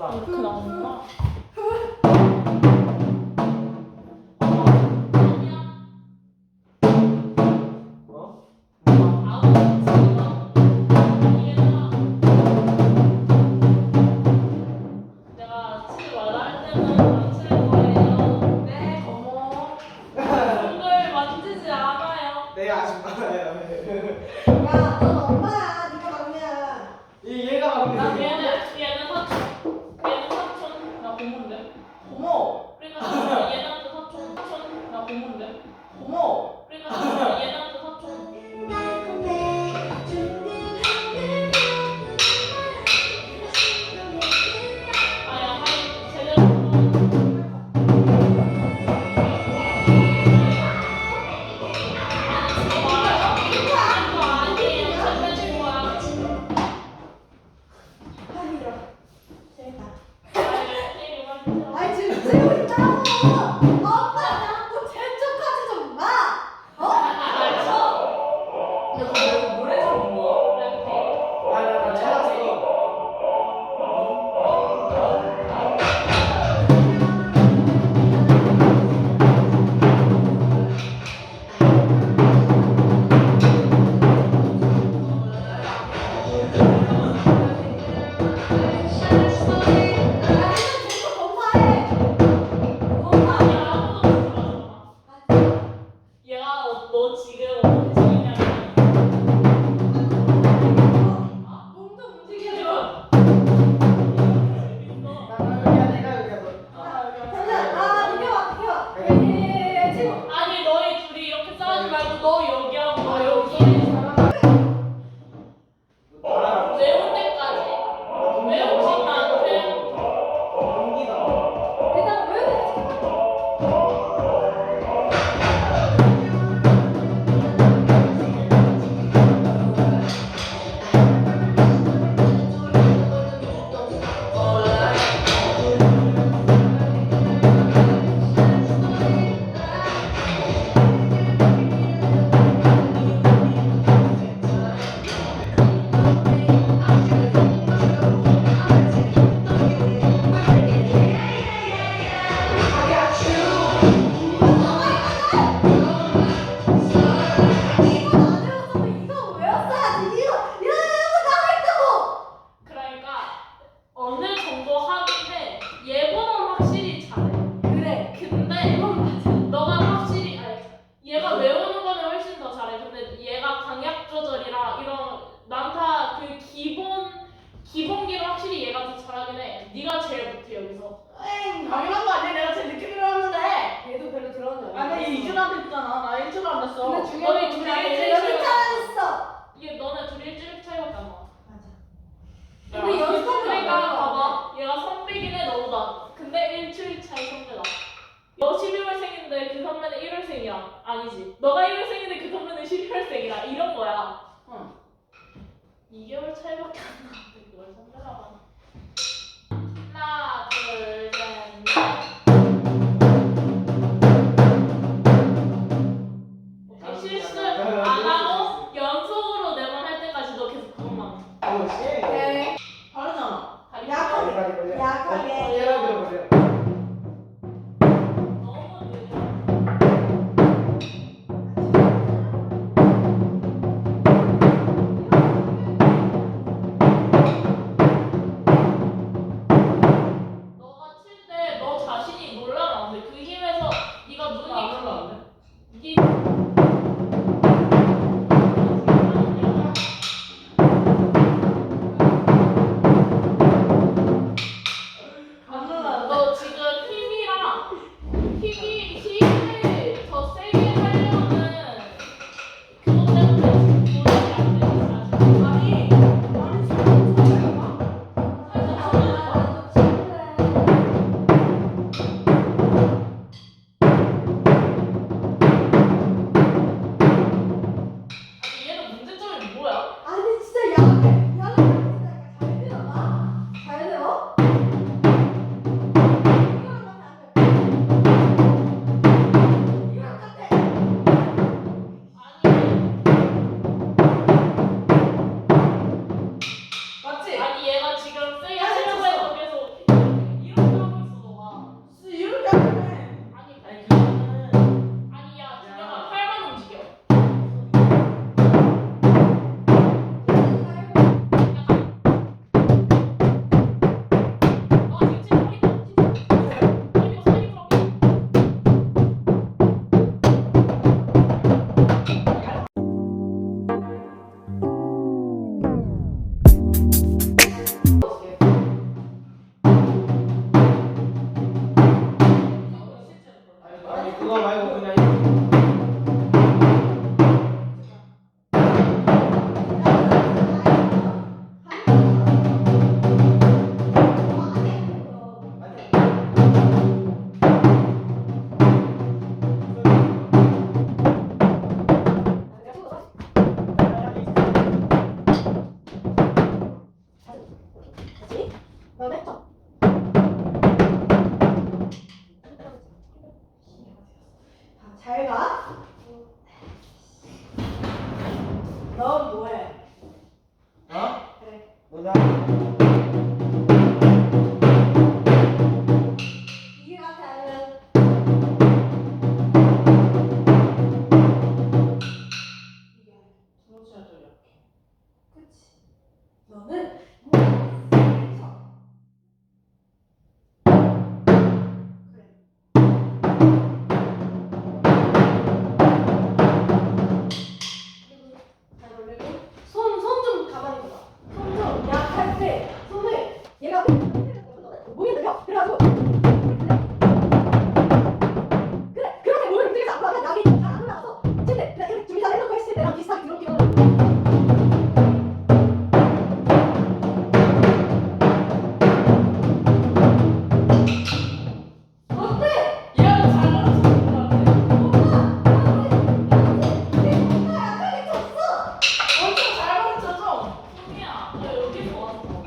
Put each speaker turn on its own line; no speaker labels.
나왔다.
이렇게 나오는구나.
어?
네,
많아요.
야, 넌 엄마야.
잘하긴 해. 네가 제일 못해 여기서.
에이,
당연한 거 아니야? 내가 제일 늦게 들어왔는데.
얘도 별로 들었는데.
아니 이주한테 했잖아. 나 일주일 안 됐어.
근데
너희
중요한 건
둘이
내가
일주일 차이
있어.
이게 너네 둘이 일주일 차이밖에 안 나.
맞아. 근데 연습하면
그러니까 봐봐 얘가 선배긴 해 너보다 근데 일주일 차이 선배다 너 12월생인데 그 선배는 1월생이야 아니지 너가 1월생인데 그 선배는 12월생이라 이런 거야
응.
2개월 차이밖에 안 나는데 그걸 선배라고 하나 그
拼图